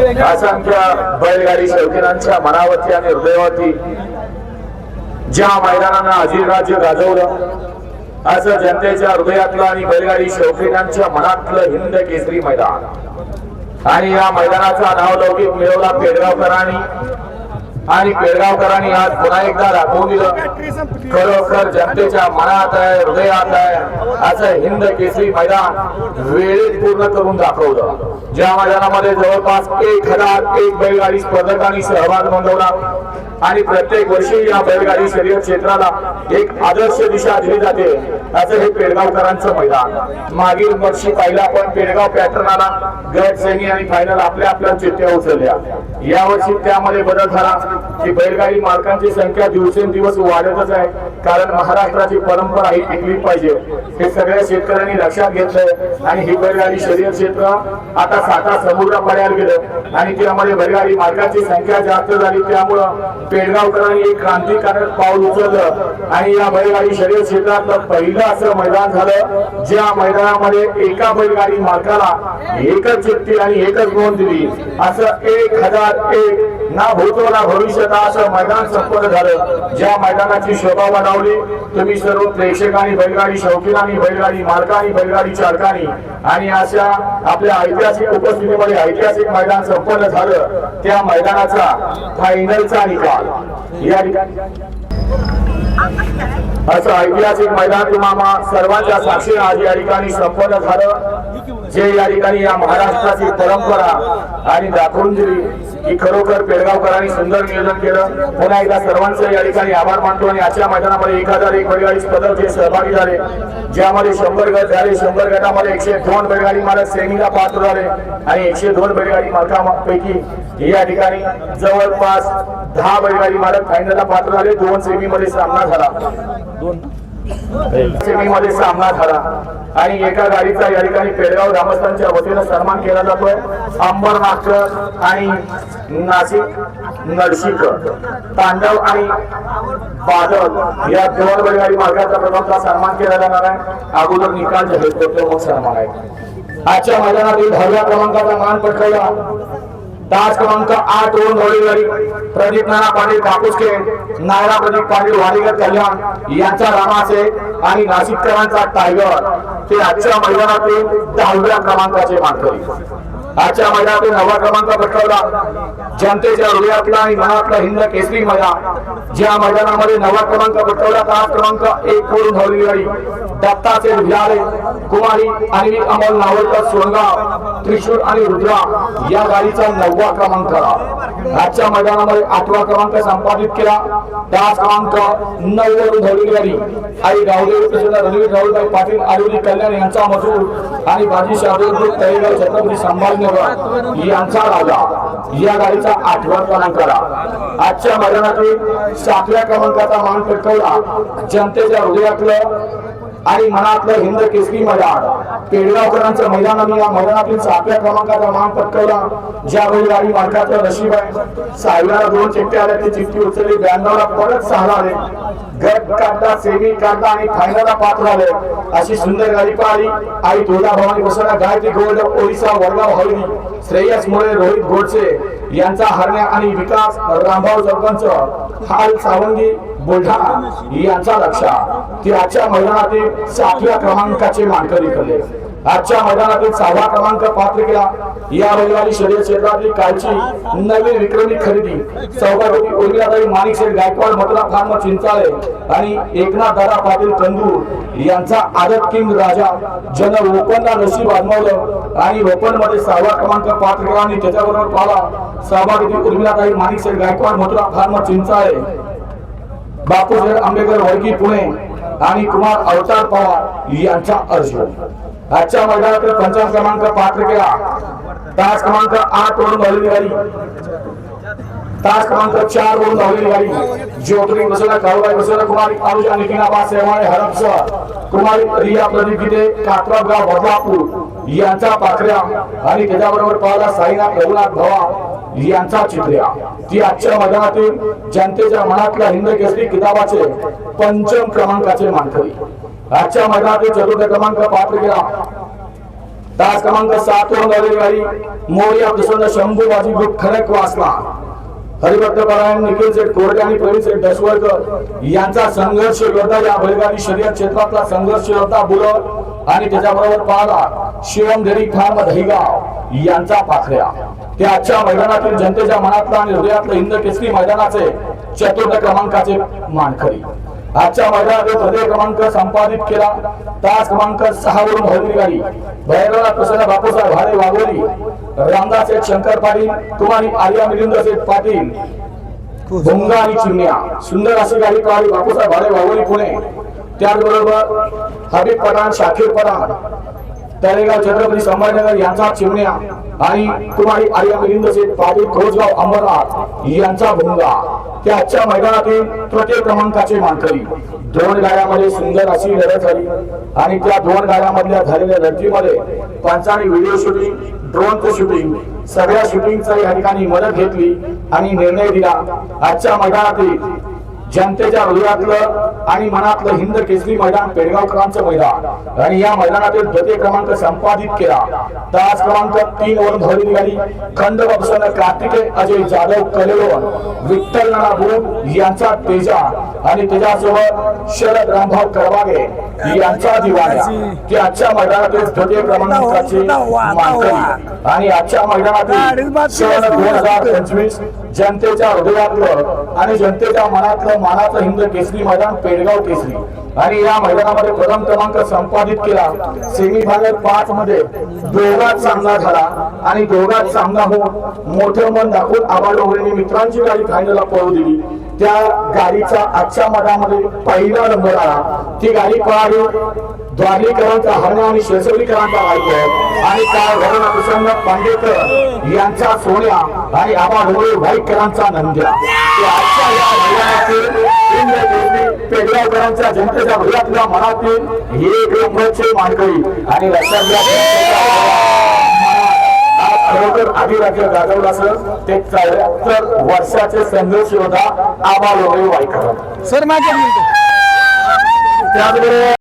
असंख्य बैलगाडी शौकीनांच्या मनावरती आणि हृदयावरती ज्या मैदानांना अजिर राज्य गाजवलं असं जनतेच्या हृदयातलं आणि बैलगाडी शौकीनांच्या मनातलं हिंद केसरी मैदान. आणि या मैदानाचा नावलौकिक मिळवला पेडगावकरांनी. आणि पेडगावकरांनी आज पुन्हा एकदा दाखवून दिलं. खरोखर जनतेच्या मनात आहे हृदयात आहे. असं हिंद केसरी मैदान वेळेत पूर्ण करून दाखवलं. ज्या मैदानामध्ये जवळपास एक हजार एक बैलगाडी स्पर्धकांनी सहभाग नोंदवला आणि प्रत्येक वर्षी या बैलगाडी शर्यत क्षेत्राला एक आदर्श दिशा दिली जाते. असं हे पेडगावकरांचं मैदान. मागील वर्षी पाहिलं आपण पेडगाव पॅटर्न आला. गट सेमी आणि फायनल आपल्या आपल्या चिठ्ठ्या उचलल्या. या वर्षी त्यामध्ये बदल झाला की बैलगाडी मालकांची संख्या दिवसेंदिवस वाढतच आहे. कारण महाराष्ट्राची परंपरा ही टिकली पाहिजे. हे सगळ्या शेतकऱ्यांनी लक्षात घेतलंय आणि ही बैलगाडी शरीर क्षेत्र आता साता समुद्र पर्याय गेलं. आणि त्यामध्ये बैलगाडी मालकांची संख्या जास्त झाली. त्यामुळं पेडगावकरांनी एक क्रांतिकारक पाऊल उचललं. आणि या बैलगाडी शरीर क्षेत्रातलं पहिलं असं मैदान झालं. ज्या मैदानामध्ये एका बैलगाडी मालकाला एकच चिठ्ठी आणि एकच नोंद दिली. असं एक हजार एक ना भूतो ना भविष्यता असं मैदान संपन्न झालं. ज्या मैदानाची शोभा वाढवली तुम्ही सर्व प्रेक्षकांनी बैलगाडी शौकीनांनी बैलगाडी मालकांनी बैलगाडी चालकांनी आणि अशा आपल्या ऐतिहासिक उपस्थितीमध्ये ऐतिहासिक मैदान संपन्न झालं. त्या मैदानाचा फायनलचा निकाल. या ठिकाणी असं ऐतिहासिक मैदान तुम्हाला सर्वांच्या साक्षी आज या ठिकाणी संपन्न झालं. जे या ठिकाणी या महाराष्ट्राची परंपरा आणि दाखवून दिली की खरोखर पेडगावकरांनी सुंदर नियोजन केलं. पुन्हा एकदा सर्वांचं या ठिकाणी आभार मानतो आणि आजच्या मैदानामध्ये एक हजार एक बैलगाडी स्पर्धक जे सहभागी झाले ज्यामध्ये शंभर गट झाले शंभर गटामध्ये एकशे दोन बैलगाडी मालक सेमीला पात्र झाले आणि एकशे दोन बैलगाडी मालकांपैकी या ठिकाणी जवळपास दहा बैलगाडी मालक फायनलला पात्र झाले. दोन सेमीमध्ये सामना झाला. दोन मध्ये सामना झाला. आणि एका गाडीचा या ठिकाणी पेडगाव ग्रामस्थांच्या वतीनं सन्मान केला जातोय. अंबरनाथ आणि नाशिक नडशिक तांडव आणि बादल या दोन बैलगाडी मार्गाचा प्रथमचा सन्मान केला जाणार आहे. अगोदर निकाल जाहीर करतो मग सन्मान आहे. आजच्या मैदानातील दहाव्या क्रमांकाचा मान पटकावला तास क्रमांक आठ दोन धवळीवाडी प्रदीप नाना पाटील कापूसके नायरा प्रदीप पाटील वाडीकर कल्याण यांचा रामाचे आणि नाशिककरांचा टायगर ते आजच्या मैदानातील दहाव्या क्रमांकाचे मानकरी. आजच्या मैदानातील नवा क्रमांक पटकावला. जनतेच्या हृदयातला आणि मनातला हिंद केसरी मैदान ज्या मैदानामध्ये नवा क्रमांक पटकावला तास क्रमांक एक करून धवळीवाडी दत्ताचे विहारे कुमारी आणि अमल नावलकर सोनगाव त्रिशूर आणि रुद्रा या गाडीचा नववा क्रमांक. आजच्या मैदानामध्ये आठवा क्रमांक संपादित केला. त्याच क्रमांक नऊ वरून धवली गेली आई गावदेव कृष्ण रणवीर राहुलभाई पाटील आयुर्वेदिक कल्याण यांचा मजूर आणि बाजी शाहरुख तळेगाव छत्रपती संभाजीनगर यांचा राजा. या गाडीचा आठवा क्रमांक आला. आजच्या मैदानातील सातव्या क्रमांकाचा मान पटकवला जनतेच्या हृदयातलं आणि मनातलं हिंद केसरी मैदान. केडगावकरांचं मैदान आम्ही या मैदानातील सातव्या क्रमांकाचा मान पटकवला. ज्यावेळी बैलगाडी मालकाचं नशीब आहे सहाव्याला दोन चिठ्ठे आल्या ते चिठ्ठी उचलली ब्याण्णवला परत सहाला आले गट काढला सेमी काढला आणि फायनलला पात्र आले अशी सुंदर गाडी पाहिली. आई तुळजा भवानी बसवला. गायत्री गोल्ड ओरिसा वडगाव हळदी श्रेयस मुळे रोहित गोडसे. यांचा हरण्या आणि विकास रामभाऊ सरपंच हाल सावंगी बुलढाणा यांचा लक्षा ती आजच्या मैदानातील सातव्या क्रमांकाचे मानकरी ठरले. आजच्या मैदानातील सहावा क्रमांक पात्र केला. या रविवारी शरीर क्षेत्रातील कालची नवीन विक्रमी खरेदी. सौभाग्यवती उर्मिलाताई माणिक शेठ गायकवाड मथुरा फार्म चिंचाळे आणि एकनाथ दादा पाटील कंदूर यांचा आदत किंग राजा. जन ओपनला नशीब आजमावलं आणि ओपनमध्ये सहावा क्रमांक पात्र केला आणि त्याच्याबरोबर पाला सहभागी उर्मिलाताई माणिक शेठ गायकवाड मथुरा फार्म चिंचाळे. बापूसाहेब आंबेडकर वडकी पुणे. आणि कुमार अवतार पवार यांचा अर्ज. आजच्या मैदानातील पंचावन्न क्रमांक पात्र केला. तास क्रमांक आठ वरून धावलेली गाडी. तास क्रमांक चार वरून धावलेली गाडी. ज्योतिरी बसवला काळूबाई बसवला कुमारी आरुजा नितीनाबा सेवाळे हरपसर कुमारी रिया प्रदीप गीते कात्रगाव बदलापूर यांचा पाखऱ्या. आणि त्याच्याबरोबर पाहिला साईनाथ रघुनाथ भवा यांचा चित्र्या ती आजच्या मैदानातील जनतेच्या मनातल्या हिंद केसरी किताबाचे पंचम क्रमांकाचे मानकरी. आजच्या मैदानातील चतुर्थ क्रमांक पात्र केला तास क्रमांक सात वर झालेली गाडी मोर्या दुसऱ्या शंभू बाजी ग्रुप वाचला हरिभद्रपरायण निखिल शेठ कोरडे आणि प्रवीण सेठ दशवडकर यांचा संघर्ष योद्धा या बैलगाडी शर्यत क्षेत्रातला संघर्ष योद्धा बुलट आणि त्याच्याबरोबर पाहला शिवम डेरी दहिगाव यांचा पाखऱ्या. त्या आजच्या मैदानातील जनतेच्या मनातला आणि हृदयातलं हिंद केसरी मैदानाचे चतुर्थ क्रमांकाचे मानकरी. आजच्या माझ्या हृदय क्रमांक संपादित केला. तास क्रमांक सहा वरून भरली गाडी बैराला प्रसन्न बापूसाहेब भाडे वाघोली रामदास शेठ शंकर पाटील कुमारी आर्या मिलिंद शेठ पाटील भुंगा आणि चिमण्या सुंदर अशी गाडी पळाली बापूसाहेब भाडे वाघोली पुणे. त्याचबरोबर हबीब पठाण शाकीर पठाण तळेगाव छत्रपती संभाजीनगर यांचा चिमण्या आणि कुमारी आर्या मिलिंद शेठ पाटील खोजगाव अंबरनाथ यांचा भुंगा. त्या आजच्या मैदानातील तृतीय क्रमांकाचे मानकरी. दोन गाड्यामध्ये सुंदर अशी लढत झाली. आणि त्या दोन गाड्यामधल्या झालेल्या लढतीमध्ये पंचाने व्हिडिओ शूटिंग ड्रोनचं शूटिंग सगळ्या शूटिंगचा या ठिकाणी मदत घेतली आणि निर्णय दिला. आजच्या मैदानातील जनतेच्या हृदयातलं आणि मनातलं हिंद केसरी मैदान पेडगावकरांचं मैदान. आणि या मैदानातील द्वितीय क्रमांक संपादित केला. तास क्रमांक तीन वर भरली गाडी खंड प्रसन्न कार्तिकेय अजय जाधव कलेलोन विठ्ठल नाना बुरुक यांचा तेजा आणि त्याच्यासोबत शरद रामभाऊ करवागे यांचा दिवाळ्या ते आजच्या मैदानातील द्वितीय क्रमांकाचे मानकरी. आणि आजच्या मैदानातील सन दोन हजार पंचवीस जनतेच्या हृदयातलं आणि जनतेच्या मनातलं मानाचं हिंद केसरी मैदान पेडगाव केसरी. आणि या मैदानामध्ये प्रथम क्रमांक संपादित केला. सेमीफायनल पाच मध्ये दोघात सामना झाला. आणि दोघात सामना होऊन मोठं मन दाखवून आबा डोंगरेंनी मित्रांची गाडी फायनलला पळू दिली. त्या गाडीचा आजच्या मधामध्ये पहिला नंबर आला. ती गाडी पळाली द्वारलीकरांचा हरणा आणि शेसवलीकरांचा बायको आणि काय घराणा प्रसन्न पांडेकर यांचा सोन्या आणि आबा ढोळे व्हाईटकरांचा नंद्या. ते आजच्या या मैदानातील पेडगावकरांच्या जनतेच्या भयातल्या मनातील एक नंबरचे मानकरी. आणि लक्षात खरोखर अधिराज्य गाजवलं असं ते चौऱ्याहत्तर वर्षाचे संघर्ष योद्धा ढोळे व्हाईटकर सर माझ्या त्याचबरोबर